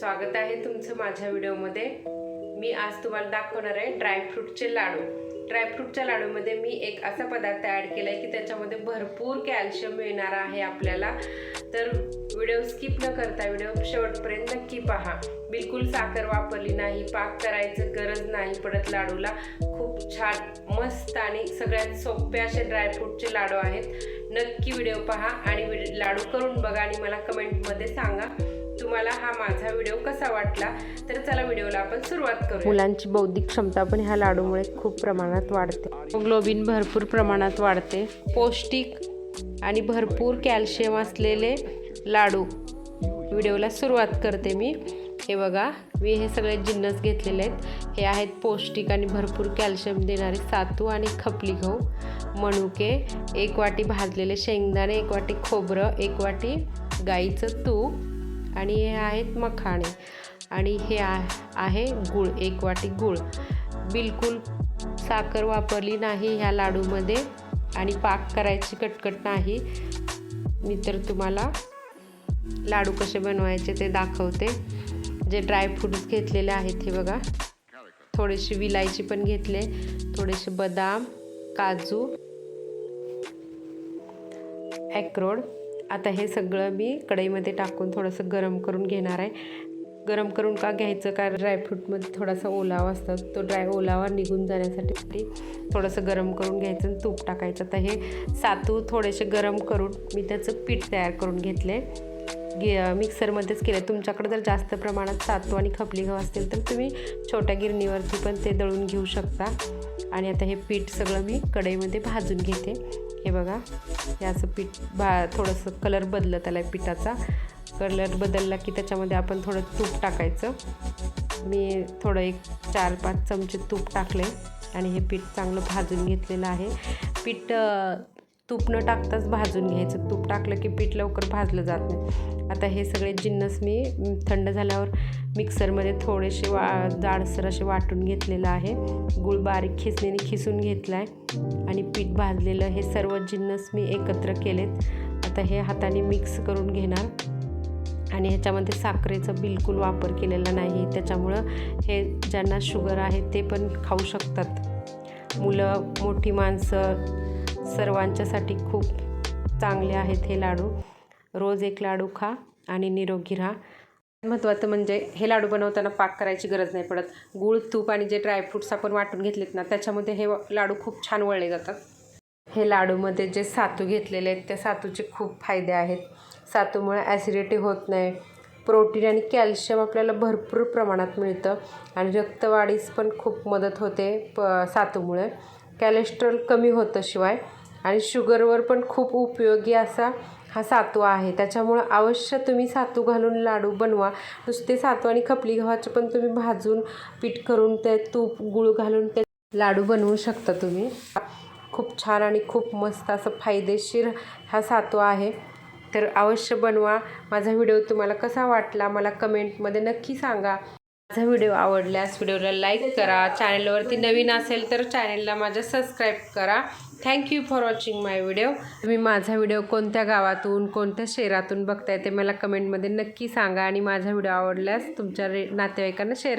स्वागत आहे तुमचं माझ्या व्हिडिओमध्ये. मी आज तुम्हाला दाखवणार आहे ड्रायफ्रूटचे लाडू. ड्रायफ्रूटच्या लाडूमध्ये मी एक असा पदार्थ ॲड केला आहे की त्याच्यामध्ये भरपूर कॅल्शियम मिळणार आहे आपल्याला. तर व्हिडिओ स्किप न करता व्हिडिओ शेवटपर्यंत नक्की पहा. बिलकुल साखर वापरली नाही पाक करायचं गरज नाही पडत लाडूला. खूप छान मस्त आणि सगळ्यात सोपे असे ड्रायफ्रूटचे लाडू आहेत. नक्की व्हिडिओ पहा आणि लाडू करून बघा आणि मला कमेंटमध्ये सांगा. तुम्हाला हा माझा व्हिडिओ कसा वाटला तर चला व्हिडिओला आपण सुरुवात करू मुलांची बौद्धिक क्षमता पण ह्या लाडूमुळे खूप प्रमाणात वाढते. ग्लोबिन भरपूर प्रमाणात वाढते. पौष्टिक आणि भरपूर कॅल्शियम असलेले लाडू व्हिडिओला सुरुवात करते मी. हे बघा मी हे सगळे जिन्नस घेतलेले आहेत. हे आहेत पौष्टिक आणि भरपूर कॅल्शियम देणारे सातू आणि खपली गहू. मणुके एक वाटी भाजलेले शेंगदाणे एक वाटी खोबरं एक वाटी गाईचं तूप. आणि हे आहेत मखाणे. आणि हे आ आहे गूळ एक वाटी गूळ. बिलकुल साखर वापरली नाही ह्या लाडूमध्ये आणि पाक करायची कटकट नाही. मी तर तुम्हाला लाडू कसे बनवायचे ते दाखवते. जे ड्रायफ्रूट्स घेतलेले आहेत हे बघा. थोडेसे विलायची पण घेतले. थोडेसे बदाम काजू ॲक्रोड आता हे सगळं मी कढईमध्ये टाकून थोडंसं गरम करून घेणार आहे. गरम करून का घ्यायचं? कारण ड्रायफ्रूटमध्ये थोडासा ओलावा असतो. तो ड्राय ओलावा निघून जाण्यासाठी थोडंसं गरम करून घ्यायचं आणि तूप टाकायचं. तर हे सातू थोडेसे गरम करून मी त्याचं पीठ तयार करून घेतले गे मिक्सरमध्येच केलं तुमच्याकडे जर जास्त प्रमाणात सातू आणि खपली गहू असतील तर तुम्ही छोट्या गिरणीवरती पण ते दळून घेऊ शकता. आणि आता हे पीठ सगळं मी कढईमध्ये भाजून घेते. हे बघा. हे असं पीठ भा थोडंसं कलर बदलत आला आहे पिठाचा. कलर बदलला की त्याच्यामध्ये आपण थोडं तूप टाकायचं. मी थोडं एक चार पाच चमचे तूप टाकले आणि हे पीठ चांगलं भाजून घेतलेलं आहे. पीठ तूप न टाकताच भाजून घ्यायचं. तूप टाकलं की पीठ लवकर भाजलं जात नाही. आता हे सगळे जिन्नस मी थंड झाल्यावर मिक्सरमध्ये थोडेसे वा जाडसर असे वाटून घेतलेलं आहे. गुळ बारीक खिसणीने खिसून घेतला आहे आणि पीठ भाजलेलं हे सर्व जिन्नस मी एकत्र केलेत. आता हे हाताने मिक्स करून घेणार. आणि ह्याच्यामध्ये साखरेचा बिलकुल वापर केलेला नाही त्याच्यामुळं हे ज्यांना शुगर आहे ते पण खाऊ शकतात. मुलं मोठी माणसं सर्वांच्यासाठी खूप चांगले आहेत हे लाडू. रोज एक लाडू खा आणि निरोगी राहा. महत्त्वाचं म्हणजे हे लाडू बनवताना पाक करायची गरज नाही पडत. गूळ तूप आणि जे ड्रायफ्रूट्स आपण वाटून घेतलेत ना त्याच्यामध्ये हे लाडू खूप छान वळले जातात. हे लाडूमध्ये जे सातू घेतलेले आहेत त्या सातूचे खूप फायदे आहेत. सातूमुळे ॲसिडिटी होत नाही. प्रोटीन आणि कॅल्शियम आपल्याला भरपूर प्रमाणात मिळतं आणि रक्तवाढीस पण खूप मदत होते प सातूमुळे. कॅलेस्ट्रॉल कमी होतं शिवाय आणि शुगरवर पण खूप उपयोगी असा हा सातू आहे. त्याच्यामुळं अवश्य तुम्ही सातू घालून लाडू बनवा. नुसते सातू आणि खपली गव्हाचे पण तुम्ही भाजून पीठ करून ते तूप गुळ घालून ते लाडू बनवू शकता तुम्ही. खूप छान आणि खूप मस्त असं फायदेशीर हा सातू आहे. तर अवश्य बनवा. माझा व्हिडिओ तुम्हाला कसा वाटला मला कमेंटमध्ये नक्की सांगा. माझा व्हिडिओ आवडल्यास व्हिडिओला लाईक करा. चॅनलवरती नवीन असेल तर चॅनलला माझ्या सबस्क्राईब करा. Thank you for watching my video तुम्ही माझा व्हिडिओ कोणत्या गावातून कोणत्या शहरातून बघताय ते मला कमेंटमध्ये नक्की सांगा आणि माझा व्हिडिओ आवडल्यास तुमच्या रे नातेवाईकांना शेअर